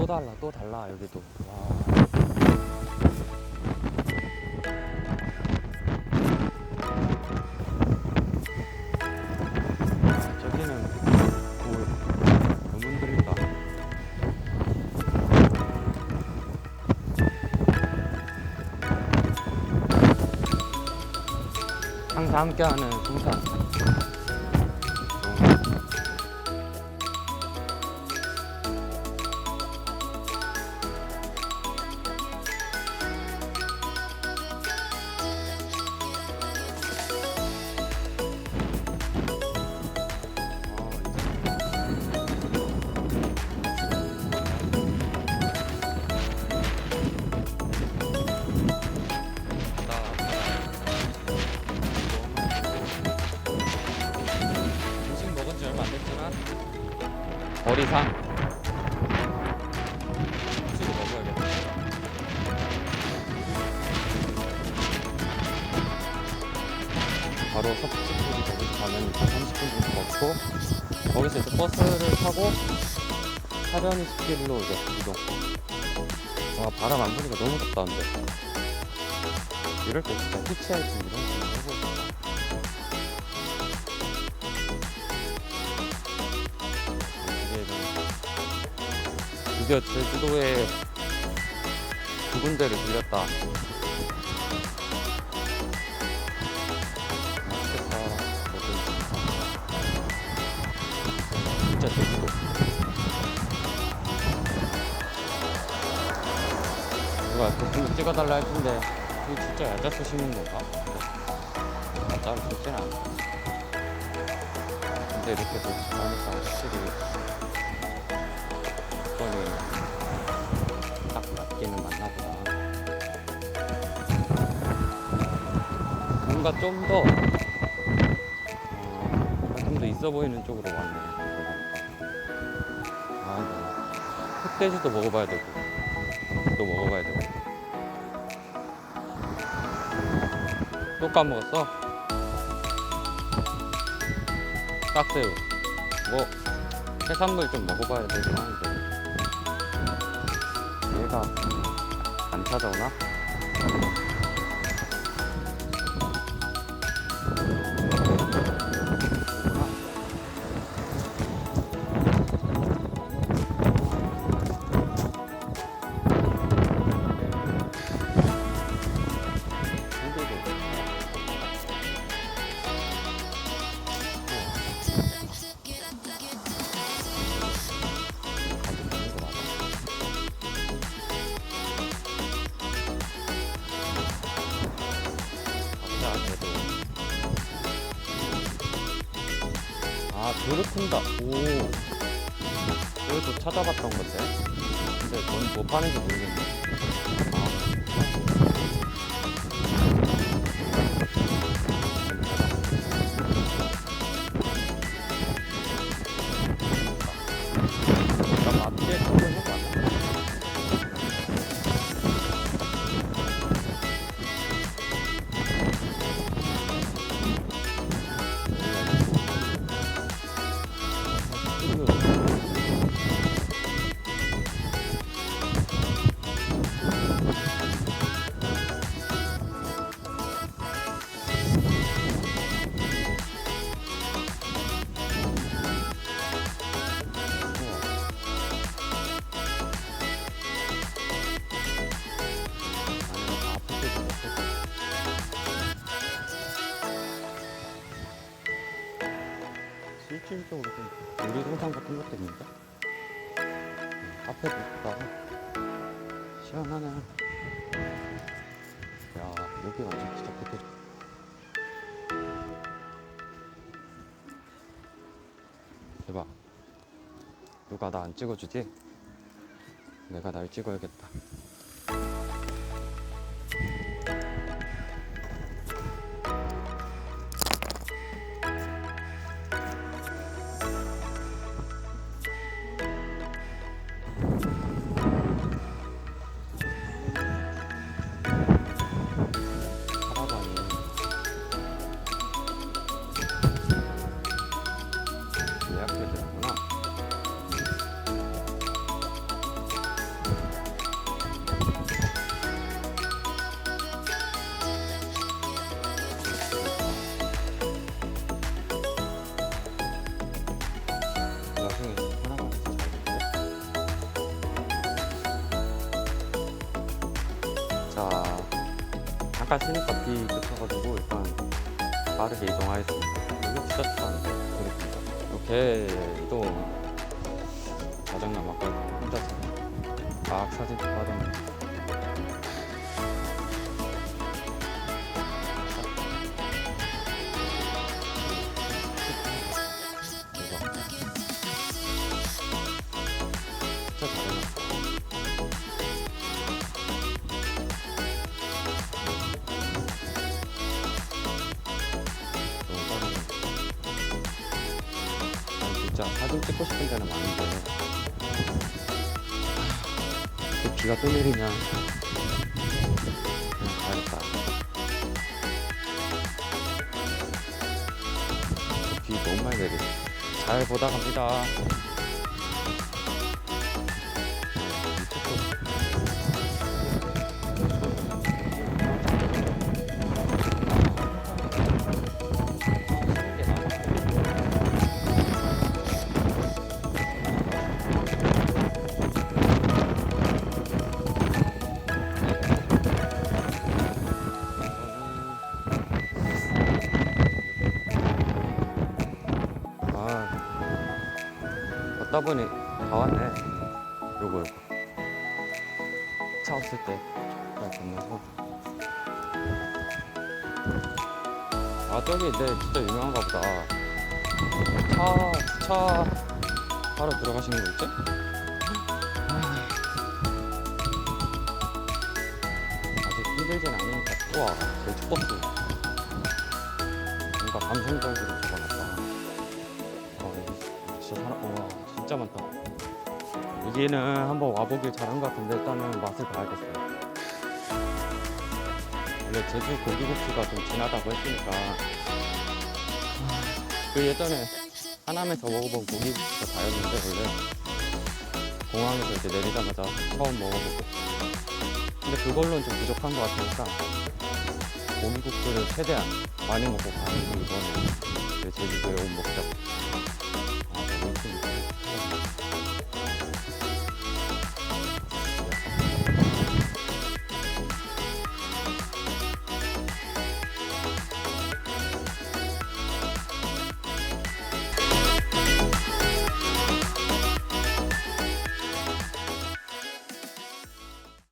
또 달라 또 달라 여기도. 와. 저기는 흔들린다 항상 함께하는 동산 어리상. 음식을 먹어야겠다 바로 서쪽으로 거기서 가면 30분 정도 걷고 거기서 이제 버스를 타고 사려니 스길로 이제 이동. 와 바람 안 부니까 너무 덥다 근데. 이럴 때 진짜 히치하이킹 이런 거 드디어 제주도에 두 군데를 들렸다. 진짜 제주도. 누가 도핑 찍어달라 했는데 이거 진짜 야자 쓰시는 건가? 야자를 쓰진 않아. 근데 이렇게 도착하니까 확실히 조건이 딱 맞기는 맞나 보다. 뭔가 좀 더, 어, 좀더 있어 보이는 쪽으로 왔네. 이거. 아, 네. 흑돼지도 먹어봐야 되고, 또 먹어봐야 되고. 또 까먹었어? 딱새우. 뭐, 해산물 좀 먹어봐야 되긴 하는데. 얘가 안 찾아오나? 아, 그렇군다. 오. 그래도 찾아봤던 건데. 근데 넌뭐 파는지 모르겠네. 실질적으로 좀 놀이동산 같은 것도 있는데? 카페도 있다 시원하네. 야 여기 완전 진짜 호텔 대박. 누가 나 안 찍어주지? 내가 날 찍어야겠다 자, 잠깐 쉬니까 비 그쳐가지고 일단 빠르게 이동하겠습니다. 여기 진짜 좋다는데 그렇습니다. 이렇게 이동 자장난 아까 혼자서 막 사진 찍받았는 진짜 사진 찍고 싶은 데는 많은데. 또 비가 또 그냥 가야겠다. 또비 너무 많이 내리네. 잘 보다 갑니다 걷다 보니 다 왔네. 요거, 요거. 차 없을 때, 그냥 건너서. 아, 저기, 네, 진짜 유명한가 보다. 차, 차 하러 들어가시는 거 있지? 아. 아직 힘들진 않으니까, 우와, 제주버스. 뭔가 감성적으로 진짜 많다. 여기는 한번 와보길 잘한 것 같은데 일단은 맛을 봐야겠어요. 원래 제주 고기국수가 좀 진하다고 했으니까 그 예전에 하남에서 먹어본 고기국수가 다였는데 원래 공항에서 이제 내리자마자 처음 먹어보고 근데 그걸로는 좀 부족한 것 같으니까 고기국수를 최대한 많이 먹고 가는 게 이번에 그 제주도에 온 목적